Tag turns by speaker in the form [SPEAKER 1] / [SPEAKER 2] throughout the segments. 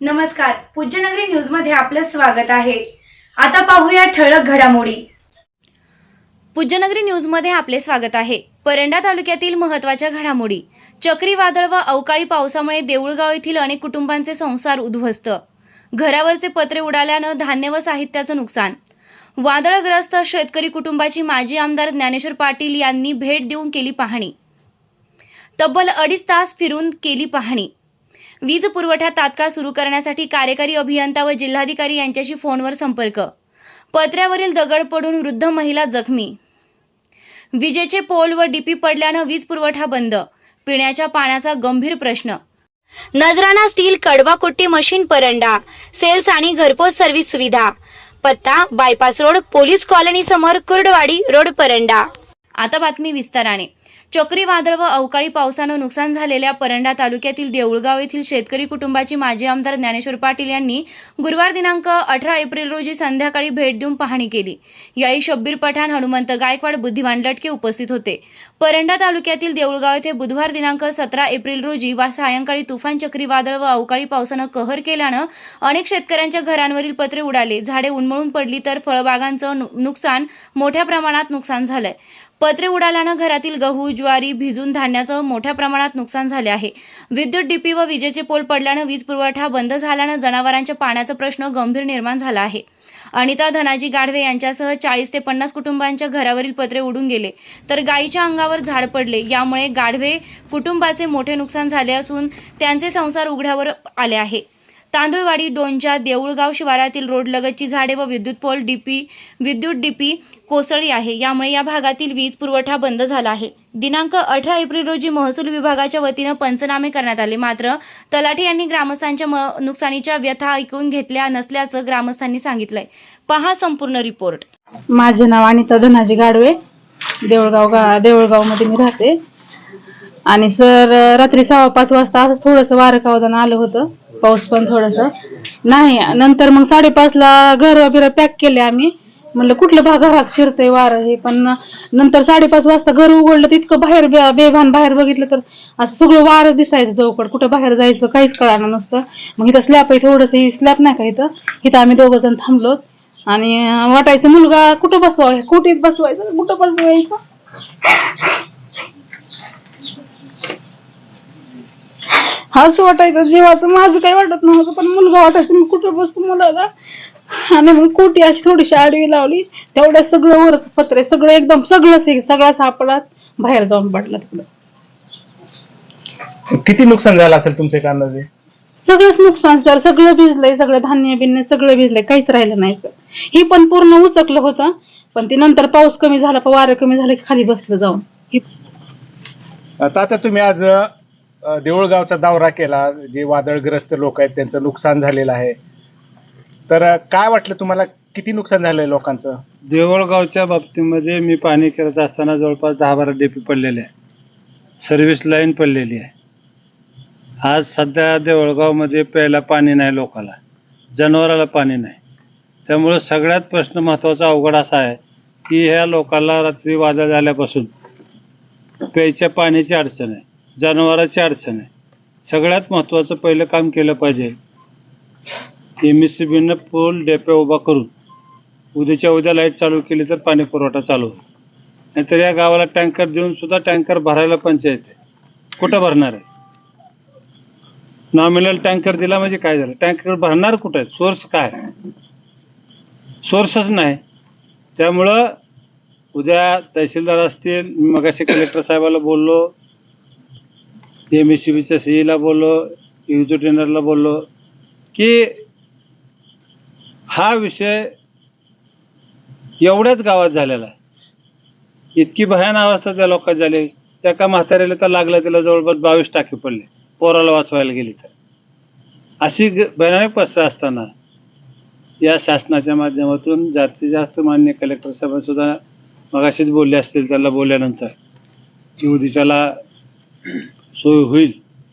[SPEAKER 1] नमस्कार पूज्यनगरी न्यूजमध्ये आपलं स्वागत आहे. आता पाहूया ठळक घडामोडी. पूज्यनगरी न्यूजमध्ये आपले स्वागत आहे. परंडा तालुक्यातील महत्त्वाच्या घडामोडी. चक्रीवादळ व अवकाळी पावसामुळे देऊळगाव येथील अनेक कुटुंबांचे संसार उद्ध्वस्त. घरावरचे पत्रे उडाल्यानं धान्य व साहित्याचं नुकसान. वादळग्रस्त शेतकरी कुटुंबाची माजी आमदार ज्ञानेश्वर पाटील यांनी भेट देऊन केली पाहणी. तब्बल अडीच तास फिरून केली पाहणी. वीज पुरवठा तात्काळ सुरू करण्यासाठी कार्यकारी अभियंता व जिल्हाधिकारी यांच्याशी फोनवर संपर्क. पत्र्यावरील दगड पडून वृद्ध महिला जखमी. विजेचे पोल व डीपी पडल्यानं वीज पुरवठा बंद. पिण्याच्या पाण्याचा गंभीर प्रश्न. नजराना स्टील कडवाकुट्टी मशीन परंडा सेल्स आणि घरपोच सर्व्हिस सुविधा. पत्ता बायपास रोड पोलीस कॉलनी समोर कुर्डवाडी रोड परंडा. आता बातमी विस्ताराने. चक्रीवादळ व अवकाळी पावसानं नुकसान झालेल्या परंडा तालुक्यातील देऊळगाव येथील शेतकरी कुटुंबाची माजी आमदार ज्ञानेश्वर पाटील यांनी गुरुवार दिनांक अठरा एप्रिल रोजी संध्याकाळी भेट देऊन पाहणी केली. यावेळी शब्बीर पठाण हनुमंत गायकवाड बुद्धिवान लटके उपस्थित होते. परंडा तालुक्यातील देऊळगाव येथे बुधवार दिनांक सतरा एप्रिल रोजी वा सायंकाळी तुफान चक्रीवादळ व अवकाळी पावसानं कहर केल्यानं अनेक शेतकऱ्यांच्या घरांवरील पत्रे उडाले. झाडे उन्मळून पडली तर फळबागांचं नुकसान मोठ्या प्रमाणात नुकसान झालंय. पत्रे उडाल्यानं घरातील गहू ज्वारी भिजून धान्याचं मोठ्या प्रमाणात नुकसान झाले आहे. विद्युत डीपी व विजेचे पोल पडल्यानं वीज पुरवठा बंद झाल्यानं जनावरांच्या पाण्याचा प्रश्न गंभीर निर्माण झाला आहे. अनिता धनाजी गाढवे यांच्यासह चाळीस ते पन्नास कुटुंबांच्या घरावरील पत्रे उडून गेले. तर गायीच्या अंगावर झाड पडले. यामुळे गाढवे कुटुंबाचे मोठे नुकसान झाले असून त्यांचे संसार उघड्यावर आले आहे. तांदूळवाडी डोंजा देऊळगाव शिवारातील रोडलगतची झाडे व विद्युत पोल डीपी विद्युत डीपी कोसळली आहे. यामुळे या भागातील वीज पुरवठा बंद झाला आहे. दिनांक अठरा एप्रिल रोजी महसूल विभागाच्या वतीनं पंचनामे करण्यात आले. मात्र तलाठी यांनी ग्रामस्थांच्या नुकसानीच्या व्यथा ऐकून घेतल्या नसल्याचं ग्रामस्थांनी सांगितलंय. पहा संपूर्ण रिपोर्ट.
[SPEAKER 2] माझे नाव अनिता धनाजी गाडवे. देऊळगाव गा देऊळगावमध्ये मी राहते. आणि सर रात्री सव्वा पाच वाजता असं थोडंसं वारं कावदान आलं होतं. पाऊस पण थोडस. नाही नंतर मग साडेपाचला घर बिर पॅक केले आम्ही. म्हणलं कुठलं भाग घरात शिरतंय वारं हे पण नंतर साडेपाच वाजता घर उघडलं तितकं बाहेर बेभान बाहेर बघितलं तर असं सगळं वारं दिसायचं चौकड कुठं बाहेर जायचं काहीच कळालं नसतं. मग इथं स्लॅप आहे थोडंसं स्लॅप नाही का इथं? इथं आम्ही दोघं जण थांबलो. आणि वाटायचं मुलगा कुठं बसवाय? कुठे बसवायचं? कुठं बसवायचं? असं वाटायचं जीवाचं माझं काही वाटत नव्हतं पण मुलगा वाटायचं मी कुठं बसतो मुलाला? आणि मग कोटी अशी थोडीशी आडवी लावली. तेवढ्या सगळं वर पत्रे सगळं एकदम सगळंच हे सगळा सापडा बाहेर जाऊन पडला तिकडं.
[SPEAKER 3] किती नुकसान झालं असेल तुमच्या कांद्याचे
[SPEAKER 2] सगळंच नुकसान सर सगळं भिजलंय सगळं धान्य बिन्य सगळं भिजलंय काहीच राहिलं नाही सर. ही पण पूर्ण उचकलं होतं पण ते नंतर पाऊस कमी झाला वारं कमी झालं की खाली बसलं जाऊन.
[SPEAKER 3] आता आता तुम्ही आज देऊळगावचा दौरा केला जे वादळग्रस्त लोक आहेत त्यांचं नुकसान झालेलं आहे. तर काय वाटलं तुम्हाला? किती नुकसान झालंय लोकांचं?
[SPEAKER 4] देवळगावच्या बाबतीमध्ये मी पाणी करत असताना जवळपास दहा बारा डेपी पडलेले आहे. सर्व्हिस लाईन पडलेली आहे. आज सध्या देवळगावमध्ये प्यायला पाणी नाही लोकाला. जनावराला पाणी नाही. त्यामुळं सगळ्यात प्रश्न महत्त्वाचा अवघड असा आहे की ह्या लोकांना रात्री वादळ झाल्यापासून प्यायच्या पाण्याची अडचण आहे. जनावराची अडचण आहे. सगळ्यात महत्त्वाचं पहिलं काम केलं पाहिजे. एम एस सी बीनं पूल डेप्या उभा करून उद्याच्या उद्या लाइट चालू केली तर पाणी पुरवठा चालू होईल. नाहीतर या गावाला टँकर देऊन सुद्धा टँकर भरायला पंचायत आहे. कुठं भरणार आहे? नॉमिनल टँकर दिला म्हणजे काय झालं? टँकर भरणार कुठं आहे? सोर्स काय? सोर्सच नाही. त्यामुळं उद्या तहसीलदार असतील मगाशी कलेक्टर साहेबाला बोललो एम एस सी बीच्या सीईला बोललो एक्झिक्युटिव्हला बोललो की हा विषय एवढ्याच गावात झालेला आहे. इतकी भयान अवस्था त्या लोकात झाली. त्या का म्हाताऱ्याला तर लागलं त्याला जवळपास बावीस टाके पडले. पोराला वाचवायला गेली तर. अशी भयानक पस्ता असताना या शासनाच्या माध्यमातून जास्तीत जास्त मान्य कलेक्टर साहेबांसुद्धा मगाशीच बोलले असतील त्याला बोलल्यानंतर. की सोय होईल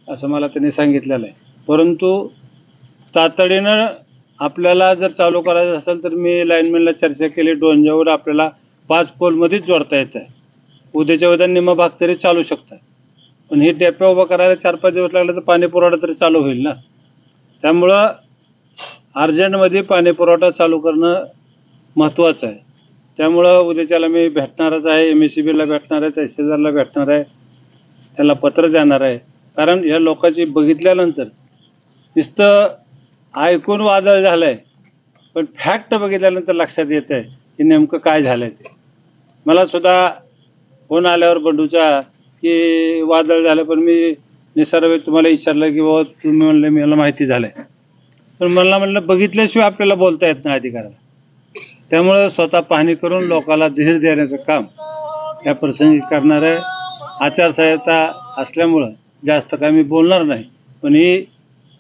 [SPEAKER 4] असं मला त्यांनी सांगितलेलं आहे. परंतु तातडीनं आपल्याला जर चालू करायचं असेल तर मी लाईनमॅनला चर्चा केली. डोंजावर आपल्याला पाच पोलमध्येच जोडता येत आहे. उद्याच्या उद्या निम्मा भाग तरी चालू शकतात. पण हे डॅप्या उभा करायला चार पाच दिवस लागले तर पाणी पुरवठा तरी चालू होईल ना? त्यामुळं अर्जंटमध्ये पाणी पुरवठा चालू करणं महत्त्वाचं आहे. त्यामुळं उद्याच्याला मी भेटणारच आहे. एम एस सी बीला भेटणार आहे. तहसीलदारला भेटणार आहे. त्याला पत्र देणार आहे. कारण या लोकांची बघितल्यानंतर नुसतं ऐकून वादळ झालं आहे पण फॅक्ट बघितल्यानंतर लक्षात येत आहे की नेमकं काय झालं ते. मला सुद्धा फोन आल्यावर बंडूचा की वादळ झालं पण मी निसर्ग तुम्हाला विचारलं की बाबा तुम्ही म्हणलं मला माहिती झालं आहे पण मला म्हणलं बघितल्याशिवाय आपल्याला बोलता येत नाही अधिकाराला. त्यामुळं स्वतः पाहणी करून लोकाला धीर देण्याचं काम या प्रसंगी करणार आहे. आचारसंहिता असल्यामुळं जास्त काय मी बोलणार नाही. पण ही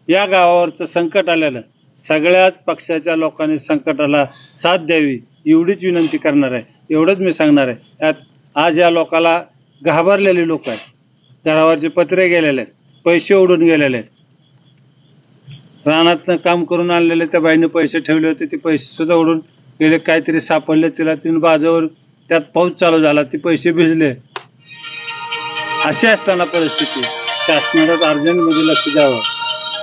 [SPEAKER 4] या गावावरचं संकट आलेलं सगळ्याच पक्षाच्या लोकांनी संकटाला साथ द्यावी एवढीच विनंती करणार आहे. एवढंच मी सांगणार आहे. त्यात आज या लोकाला घाबरलेले लोक आहेत. घरावरचे पत्रे गेलेले आहेत. पैसे उडून गेलेले आहेत. रानातनं काम करून आणलेले त्या बाईने पैसे ठेवले होते. ते पैसे सुद्धा उडून गेले. काहीतरी सापडले. तिला तीन बाजावर त्यात पाऊस चालू झाला. ते पैसे भिजले. अशी असताना परिस्थिती. शासनाला अर्जंटमध्ये लक्ष द्यावं.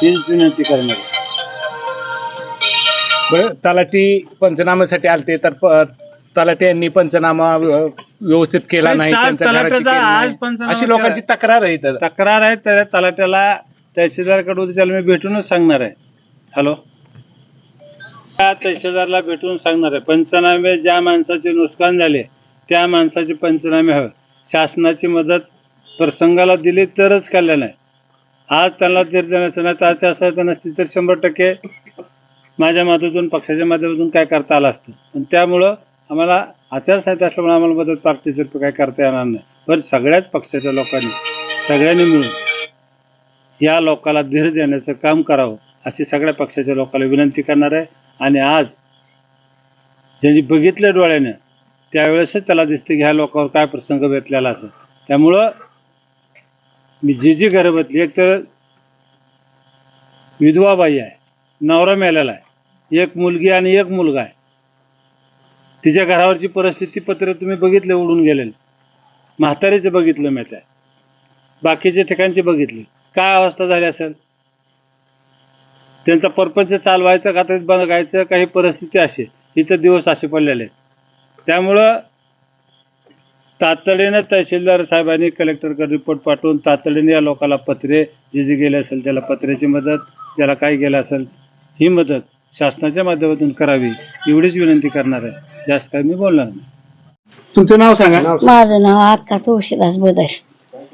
[SPEAKER 4] हीच विनंती करणार.
[SPEAKER 3] बरं तलाठी पंचनाम्यासाठी आलते तर प- तलाठी यांनी पंचनामा व्य- व्यवस्थित केला नाही
[SPEAKER 4] नाही,
[SPEAKER 3] त्यांच्या घराची
[SPEAKER 4] तलाठ्याचा
[SPEAKER 3] केली
[SPEAKER 4] आज
[SPEAKER 3] नाही.
[SPEAKER 4] पंचनामा
[SPEAKER 3] अशी लोकांची तक्रार आहे
[SPEAKER 4] तक्रार आहे त्या तलाट्याला तहसीलदारकडे त्याला मी भेटूनच सांगणार आहे. हॅलो? त्या तहसीलदारला भेटून सांगणार आहे. पंचनामे ज्या माणसाचे नुकसान झाले त्या माणसाचे पंचनामे हवे. शासनाची मदत प्रसंगाला दिली तरच कल्याण आहे. आज त्यांना जर देण्याचं नाही तर आचारसंहिता नसती तर शंभर टक्के माझ्या माध्यमातून पक्षाच्या माध्यमातून काय करता आलं असतं. पण त्यामुळं आम्हाला आचारसंहिता असल्यामुळे आम्हाला मदत पार्टीतर्फे काय करता येणार नाही. पण सगळ्याच पक्षाच्या लोकांनी सगळ्यांनी मिळून या लोकाला धीर देण्याचं काम करावं अशी सगळ्या पक्षाच्या लोकांना विनंती करणार आहे. आणि आज ज्यांनी बघितलं डोळ्यानं त्यावेळेसच त्याला दिसते की ह्या लोकांवर काय प्रसंग बेतलेला असेल. त्यामुळं मी जी जी घरं एक तर विधवा बाई आहे नवरा मेलेला आहे एक मुलगी आणि एक मुलगा आहे. तिच्या घरावरची परिस्थिती पत्र तुम्ही बघितले उडून गेलेले. म्हातारीचे बघितलं मी त्या बाकीच्या ठिकाणचे बघितले. काय अवस्था झाली असेल? त्यांचा परपंच चालवायचं का बघायचं काही परिस्थिती अशी. इथं दिवस असे पडलेले आहेत. त्यामुळं तातडीनं तहसीलदार साहेबांनी कलेक्टरकडे रिपोर्ट पाठवून तातडीने या लोकांना पत्रे जे जे गेले असेल त्याला पत्र्याची मदत ज्याला काय गेलं असेल ही मदत शासनाच्या माध्यमातून करावी एवढीच विनंती करणार आहे. जास्त काही मी बोलणार नाही.
[SPEAKER 3] तुमचं नाव सांगा.
[SPEAKER 5] माझं नाव अक्का तुळशीदास बदर.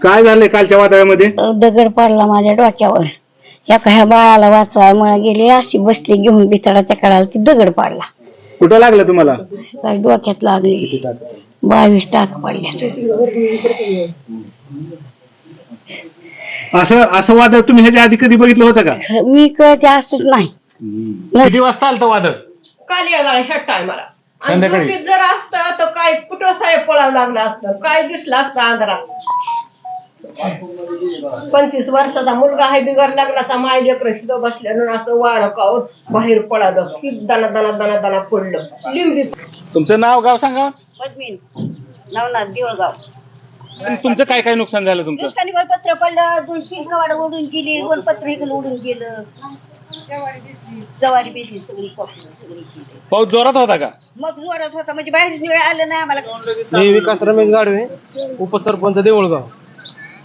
[SPEAKER 3] काय झालंय कालच्या वादळामध्ये?
[SPEAKER 5] दगड पडला माझ्या डोक्यावर. एका ह्या बाळाला वाचवाय गेली अशी बसली घेऊन बितडाच्या कडाला ती दगड पडला.
[SPEAKER 3] कुठं लागलं तुम्हाला?
[SPEAKER 5] काय डोक्यात लागली? बावीस टाक पडल्या
[SPEAKER 3] असं असं वादळ तुम्ही ह्याच्या आधी कधी बघितलं होतं का?
[SPEAKER 5] मी कळते असंच नाही.
[SPEAKER 3] किती वाजता आलं वादळ?
[SPEAKER 6] काल येणार ह्या टायमाला. आणि
[SPEAKER 3] संध्याकाळी?
[SPEAKER 6] जर असतं तर काय कुठं साहेब पळावं लागलं असतं? काय दिसलं असतं आंध्रात पंचवीस वर्षाचा मुलगा आहे बिगर लग्नाचा माय लेकर शिदो बसल्यानं असं वारं कावून बाहेर पळालं की दना दना दना दना पडलं. लिंबी.
[SPEAKER 3] तुमचं नाव गाव सांगा.
[SPEAKER 5] पद्मीन. नवनाथ देवळगाव.
[SPEAKER 3] आणि तुमचं काय काय नुकसान झालं तुमचं?
[SPEAKER 5] पत्र पडलं दोन कवाड उडून गेली दोन पत्र इकडे उडून गेलं. जवारी बेली सगळी कॉफी सगळी गेली.
[SPEAKER 3] पाऊस जोरात होता का?
[SPEAKER 5] मग जोरात होता म्हणजे बाहेर वेळ आलं नाही आम्हाला.
[SPEAKER 7] मी विकास रमेश गाडवे उपसरपंच देऊळगाव.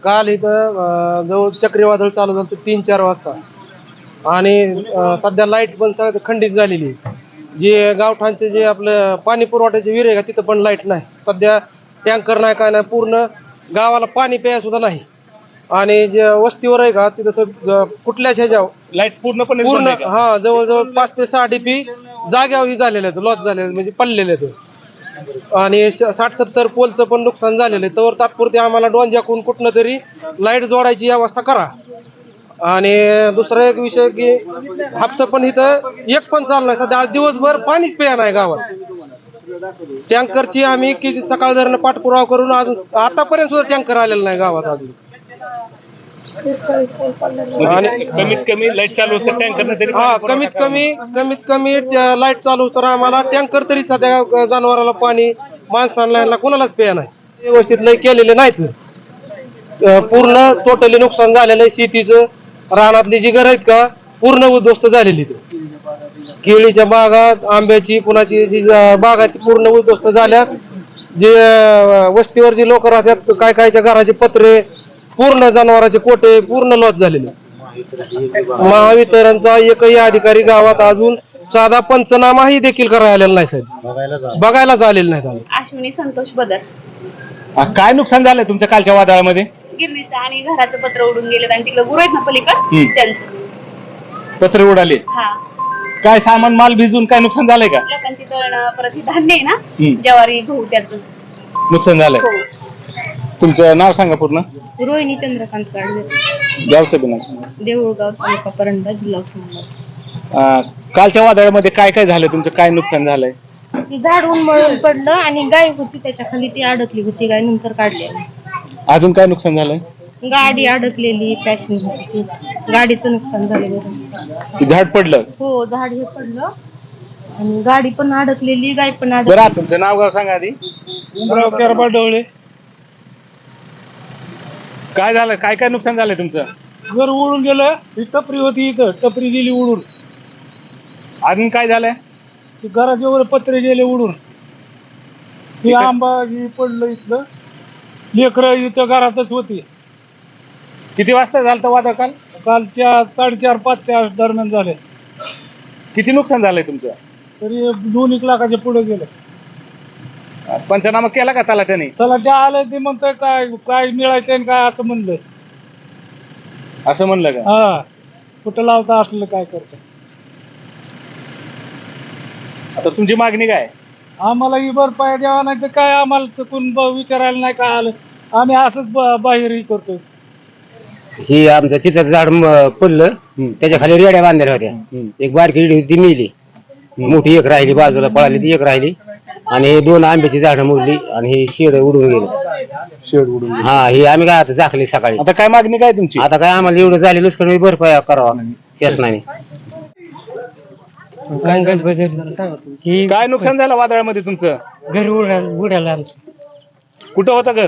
[SPEAKER 7] काल इथं अं, जवळ चक्रीवादळ चालू झालं तीन चार वाजता. आणि अं, सध्या लाइट पण सगळं खंडित झालेली आहे. जे गावठाणचे जे आपलं पाणी पुरवठ्याचे विहीर आहे का तिथं पण लाइट नाही. सध्या टँकर नाही काय नाही पूर्ण गावाला पाणी प्याय सुद्धा नाही. आणि जे वस्तीवर आहे का तिथं ज- कुठल्याच ह्याच्यावर.
[SPEAKER 3] लाइट पूर्णपणे
[SPEAKER 7] पूर्ण? हा जवळजवळ पाच ते सहा डीपी जाग्यावर ही झालेले आहेत लॉस झालेले आहेत, म्हणजे पडलेले आहेत. आणि साठ सत्तर पोलचं पण नुकसान झालेलं आहे. तर तात्पुरते आम्हाला डोन जाकून कुठनं तरी लाइट जोडायची व्यवस्था करा. आणि दुसरा एक विषय की हापसं पण इथं एक पण चालू नाही. सध्या आज दिवसभर पाणीच प्या नाही गावात. टँकरची आम्ही किती सकाळ धरणं पाठपुरावा करून अजून आतापर्यंत सुद्धा टँकर आलेला नाही गावात अजून.
[SPEAKER 3] म्हणजे कमीत कमी लाइट चालू असतं टँकर तरी
[SPEAKER 7] हा कमीत कमी कमीत कमी लाइट चालू तर आम्हाला टँकर तरी सध्या जनावराला पाणी माणसांना यांना कोणालाच प्या नाही. व्यवस्थित लय केलेले नाहीत. अं, पूर्ण टोटली नुकसान झालेलं आहे शेतीचं. रानातली जी घर आहेत का पूर्ण उद्ध्वस्त झालेली ती. केळीच्या बागात आंब्याची कुणाची जी ज- बाग आहे ती पूर्ण उद्ध्वस्त झाल्या. जे अं, वस्तीवर जे लोक राहतात काय कायच्या घराचे पत्रे पूर्ण जनावरांचे कोटे पूर्ण लॉस झालेले. महावितरणचा एकही अधिकारी गावात अजून साधा पंचनामाही देखील करायला आलेला नाही साहेब. बघायलाच आलेले आम्ही.
[SPEAKER 8] अश्विनी संतोष बदल.
[SPEAKER 3] काय नुकसान झालं तुमच्या कालच्या वादळामध्ये?
[SPEAKER 8] गिरणीचं आणि घराचं पत्र उडून गेलेत आणि तिकडे गुरु आहेत ना पलीकड?
[SPEAKER 3] हम्म.
[SPEAKER 8] त्यांचं.
[SPEAKER 3] पत्रे उडाले.
[SPEAKER 8] हा.
[SPEAKER 3] काय सामान माल भिजून काय नुकसान झालंय का?
[SPEAKER 8] लोकांची तळण परत हे धान्य आहे ना?
[SPEAKER 3] हम्म.
[SPEAKER 8] ज्वारी गहू त्याचं.
[SPEAKER 3] नुकसान झालंय.
[SPEAKER 8] हो.
[SPEAKER 3] तुमचं नाव सांगा पूर्ण.
[SPEAKER 8] रोहिणी चंद्रकांत काढले
[SPEAKER 3] गावचं बी नाव.
[SPEAKER 8] देऊळगाव तालुका परंडा जिल्हा उस्मानाबाद.
[SPEAKER 3] अ, कालच्या वादळामध्ये काय काय झालं? तुमचं काय नुकसान झालंय?
[SPEAKER 8] झाड उन्मळून पडलं आणि गाय होती त्याच्याखाली ती अडकली होती गाय नंतर काढली आम्ही.
[SPEAKER 3] अजून काय नुकसान झालंय?
[SPEAKER 8] गाडी अडकलेली पॅशन होती. ती. गाडीचं नुकसान झालं
[SPEAKER 3] झाड पडलं?
[SPEAKER 8] हो झाड हे पडलं. आणि गाडी पण अडकलेली गाय पण
[SPEAKER 3] बरं
[SPEAKER 8] अडकली
[SPEAKER 3] तुमचं नाव गाव सांगा आधी.
[SPEAKER 4] डवळे
[SPEAKER 3] काय झालं? काय काय नुकसान झालंय तुमचं?
[SPEAKER 4] घर उडून गेलं ही टपरी होती इथं टपरी गेली उडून
[SPEAKER 3] अजून काय झालंय?
[SPEAKER 4] ती घराच्या वर पत्रे गेले उडून ही आंबा ही पडलं इथलं. लेकरं इथं घरातच होती.
[SPEAKER 3] किती वाजता झालं वादळ काल?
[SPEAKER 4] कालच्या साडेचार पाचच्या दरम्यान झाले.
[SPEAKER 3] किती नुकसान झालंय तुमचं?
[SPEAKER 4] तरी दोन एक लाखाच्या पुढे गेलं.
[SPEAKER 3] पंचनामा केला का तलाट्याने
[SPEAKER 4] चला त्या आलं ते म्हणतोय काय काय मिळायचं आणि काय असं म्हणलं.
[SPEAKER 3] असं म्हणलं का?
[SPEAKER 4] हा. कुठं लावता असलं काय करतं.
[SPEAKER 3] आता तुमची मागणी काय?
[SPEAKER 4] आम्हाला ही भरपाई द्यावा नाही तर काय आम्हाला तर कोण ब- विचारायला नाही काय आलं. आम्ही असंच ब- बाहेरही करतो
[SPEAKER 9] ही आमचं चित्राचं झाड म- पडलं. त्याच्याखाली रेड्या बांधलेल्या होत्या. एक बारकी रेडी होती ती मेली. मोठी एक राहिली बाजूला पळाली ती एक राहिली. आणि हे दोन आंब्याची झाडं मोडली आणि हे शेड उडून गेलं.
[SPEAKER 3] शेड उडून
[SPEAKER 9] हा हे आम्ही काय आता झाकली सकाळी.
[SPEAKER 3] आता काय मागणी काय तुमची?
[SPEAKER 9] आता काय आम्हाला एवढं झाले नुसतं भरपाई करावा. शासनाने ही
[SPEAKER 3] काय नुकसान झालं वादळामध्ये तुमचं?
[SPEAKER 9] घर उडालं उडालं आमचं.
[SPEAKER 3] कुठं होतं घर?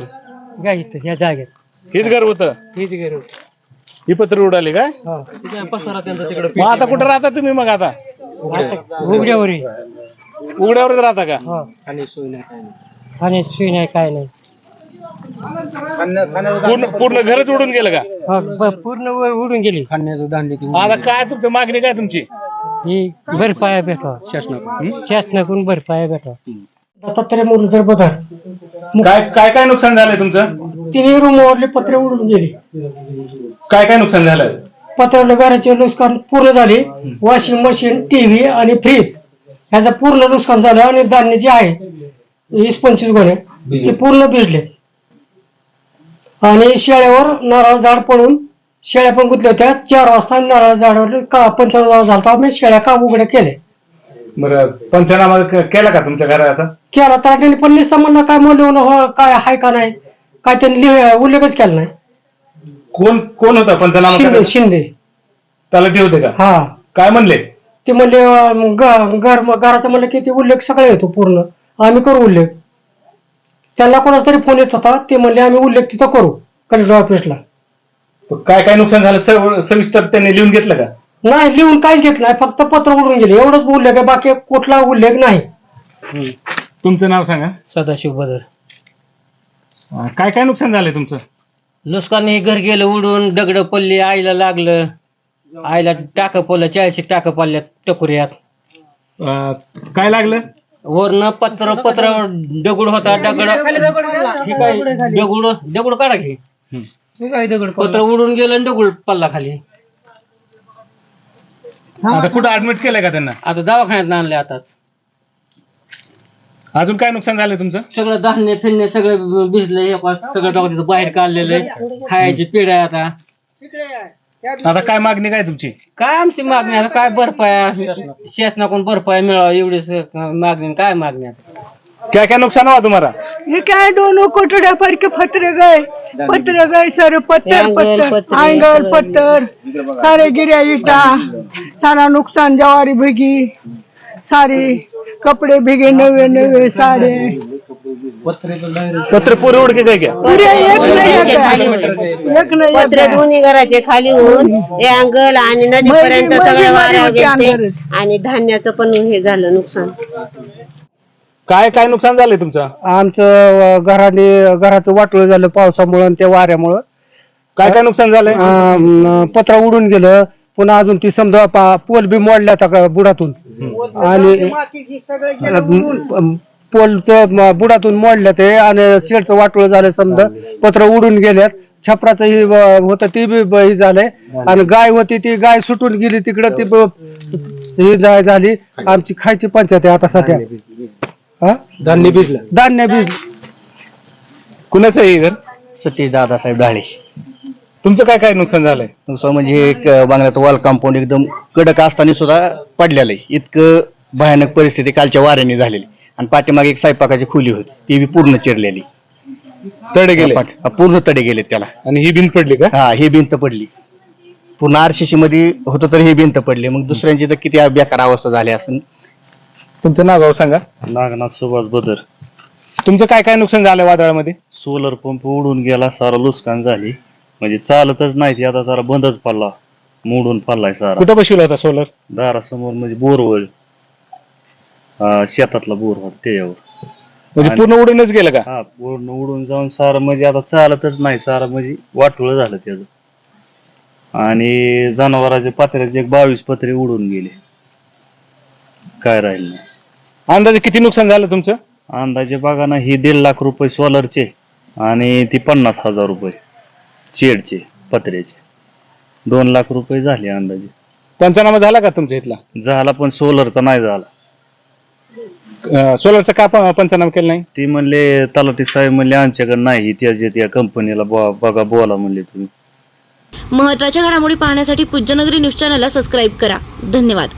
[SPEAKER 9] काय इथं या जागेत.
[SPEAKER 3] हेच घर होतं?
[SPEAKER 9] हेच घर
[SPEAKER 3] ही पत्र उडाली काय? मग आता कुठं राहता तुम्ही मग आता?
[SPEAKER 9] उघड्यावर
[SPEAKER 3] उघड्यावरच राहता का?
[SPEAKER 9] आणि सोय नाही काय नाही.
[SPEAKER 3] पूर्ण पूर्ण घरच उडून गेलं का?
[SPEAKER 9] पूर्ण उडून गेली. खाण्याचं धान्य
[SPEAKER 3] आता काय तुमचं मागणी काय तुमची?
[SPEAKER 9] ही भरपाया भेटावा. शासनाकडून. शासनाकडून भरपाया भेटावा.
[SPEAKER 10] दत्तात्रय मुरलीधर बदर
[SPEAKER 3] काय काय काय नुकसान झालंय तुमचं?
[SPEAKER 10] तिन्ही रूमवरले पत्रे उडून गेले.
[SPEAKER 3] काय काय नुकसान झालं
[SPEAKER 10] पत्रावलं घराचे नुकसान पूर्ण झाले. वॉशिंग मशीन टीव्ही आणि फ्रीज. ह्याचं पूर्ण नुकसान झालं आणि धान्य जे आहे वीस पंचवीस गोणे ते पूर्ण भिजले. आणि शेळ्यावर नारळ झाड पडून शेळ्या पण गुंतल्या होत्या. चार वाजता नारळ झाडावर का पंचनामा झाला आम्ही शेळ्या का उघड्या केल्या
[SPEAKER 3] बरं पंचनामा क- केला का तुमच्या घराचा
[SPEAKER 10] केला तर त्यांनी पण नुसतं म्हणणं काय मूल्यवान हो काय आहे का नाही? काय त्यांनी लिह- उल्लेखच केला नाही.
[SPEAKER 3] कोण कोण होता पंचनामा
[SPEAKER 10] शिंदे? शिंदे.
[SPEAKER 3] त्याला ते होते का?
[SPEAKER 10] हा.
[SPEAKER 3] काय म्हणले?
[SPEAKER 10] ते म्हणले घर घराचं म्हणलं की ते उल्लेख सगळा येतो पूर्ण. आम्ही करू उल्लेख. त्यांना कोणाचा तरी फोन येत होता ते म्हणले आम्ही उल्लेख तिथं करू कलेक्टर ऑफिसला
[SPEAKER 3] काय काय नुकसान झालं? सव- सविस्तर त्यांनी लिहून घेतलं का?
[SPEAKER 10] नाही लिहून काहीच घेतलं नाही फक्त पत्र उडून गेले. एवढंच उल्लेख आहे बाकी कुठला उल्लेख नाही.
[SPEAKER 3] तुमचं नाव सांगा.
[SPEAKER 9] सदाशिव बदर.
[SPEAKER 3] अं, काय काय नुकसान झालंय तुमचं?
[SPEAKER 9] नुकसान हे घर गेलं उडून दगड पडली आईला लागलं. आईला टाक पडलं चाळीस टाक पडल्या टकुऱ्यात.
[SPEAKER 3] अं, काय लागलं?
[SPEAKER 9] वरनं पत्र पत्र दगड होता दगड. हे काय दगड दगड काढा की. पत्र उडून गेलं आणि दगड पडला खाली.
[SPEAKER 3] आता कुठं ऍडमिट केलंय का त्यांना?
[SPEAKER 9] आता दवाखान्यात आणले आताच.
[SPEAKER 3] अजून काय नुकसान झालंय तुमचं?
[SPEAKER 9] सगळं धान्य फिरणे सगळं भिजलं हे सगळं डॉक्टर बाहेर काढलेलं आहे. खायची पिढ आहे आता.
[SPEAKER 3] आता काय मागणी काय तुमची?
[SPEAKER 9] काय आमची मागणी आता काय भरपाया शासनाकडून भरपाया मिळावा एवढीच मागणी काय मागणी आता?
[SPEAKER 3] काय काय नुकसान हुआ तुम्हाला?
[SPEAKER 11] ये क्या दोनों कोटड़े भर के पत्थर गए पत्थर गए सारे पत्थर पत्थर आंगल पत्थर सारे गिरे ईटा सारा नुकसान जवारी भीगी सारी कपड़े भीगे नवे नवे सारे.
[SPEAKER 3] पत्र पुरे उडके काय घ्या
[SPEAKER 11] पुरे एक नाही एक आहे. एक नाही एक
[SPEAKER 5] पत्रे
[SPEAKER 11] आहे.
[SPEAKER 5] दोन्ही घराचे खाली होऊन हे अंगल आणि नदीपर्यंत सगळे
[SPEAKER 11] मध्ये
[SPEAKER 5] वाऱ्या. आणि धान्याचं पण हे झालं नुकसान.
[SPEAKER 3] काय काय नुकसान झालंय तुमचं?
[SPEAKER 10] आमचं घराने घराचं वाटोळ झालं पावसामुळं आणि त्या वाऱ्यामुळं.
[SPEAKER 3] काय काय नुकसान झालंय?
[SPEAKER 10] अं, पत्रा उडून गेलं. पुन्हा अजून ती समजा पा- पोल बी मोडल्या का बुडातून. आणि पोलचं बुडातून मोडलं ते आणि शेडचं वाटोळ झालं समजा. पत्र उडून गेल्यात छपराचं ही होतं ती बी हे झालंय आणि गाय होती ती गाय सुटून गेली तिकडं ती ही जा- झाली. आमची खायची पंचायत आहे आता सध्या. हा?
[SPEAKER 3] धान्य भिजलं.
[SPEAKER 10] धान्य बीज
[SPEAKER 3] कुणाचं आहे हे घर?
[SPEAKER 12] सतीश दादासाहेब डाळे
[SPEAKER 3] तुमचं काय काय नुकसान झालंय?
[SPEAKER 12] नुसतं म्हणजे एक बांगल्यात वॉल कंपाऊंड एकदम कडक असताना सुद्धा पडलेलं आहे. इतकं भयानक परिस्थिती कालच्या वाऱ्याने झालेली. आणि पाठीमागे एक स्वयंपाकाची खोली होती. ती बी पूर्ण चिरलेली.
[SPEAKER 3] तडे गेले?
[SPEAKER 12] पाठ- पूर्ण तडे गेले त्याला.
[SPEAKER 3] आणि ही भिंत पडली का?
[SPEAKER 12] हा ही भिंत पडली. पूर्ण आरसीसी मध्ये होतं तर ही भिंत पडली. मग दुसऱ्यांची तर किती बेकार अवस्था झाली असेल
[SPEAKER 3] तुमचं नाव गाव सांगा.
[SPEAKER 13] नागनाथ सुभाष बदर.
[SPEAKER 3] तुमचं काय काय नुकसान झालंय वादळामध्ये?
[SPEAKER 13] सोलर पंप उडून गेला सारा नुकसान झाली. म्हणजे चालतच नाही ती आता सारा बंदच पडला. मोडून पडलाय सारा.
[SPEAKER 3] कुठं बसवला होता सोलर?
[SPEAKER 13] दारासमोर म्हणजे बोरवळ शेतातला बोर होता त्याच्यावर.
[SPEAKER 3] म्हणजे पूर्ण उडूनच गेलं का?
[SPEAKER 13] हा पूर्ण उडून जाऊन सारं म्हणजे आता चालतच नाही सारं म्हणजे वाटोळ झालं त्याचं. आणि जनावरांचे पत्र्याचे एक बावीस पत्रे उडून गेले. काय राहील नाही.
[SPEAKER 3] अंदाजे किती नुकसान झालं तुमचं?
[SPEAKER 13] अंदाजे बघा ना ही दीड लाख रुपये सोलरचे आणि ती पन्नास हजार रुपये शेडचे पत्र्याचे. दोन लाख रुपये झाले अंदाजे.
[SPEAKER 3] पंचनामा झाला का तुमच्या इथला?
[SPEAKER 13] झाला पण सोलरचा नाही झाला.
[SPEAKER 3] सोलरचा का प- पंचनामा केला नाही?
[SPEAKER 13] ती म्हणले तलाठी साहेब म्हणले आमच्याकडे नाही त्या त्या कंपनीला बघा बोला म्हणले तुम्ही.
[SPEAKER 1] महत्त्वाच्या घडामोडी पाहण्यासाठी पूज्यनगरी न्यूज चॅनलला सबस्क्राईब करा. धन्यवाद.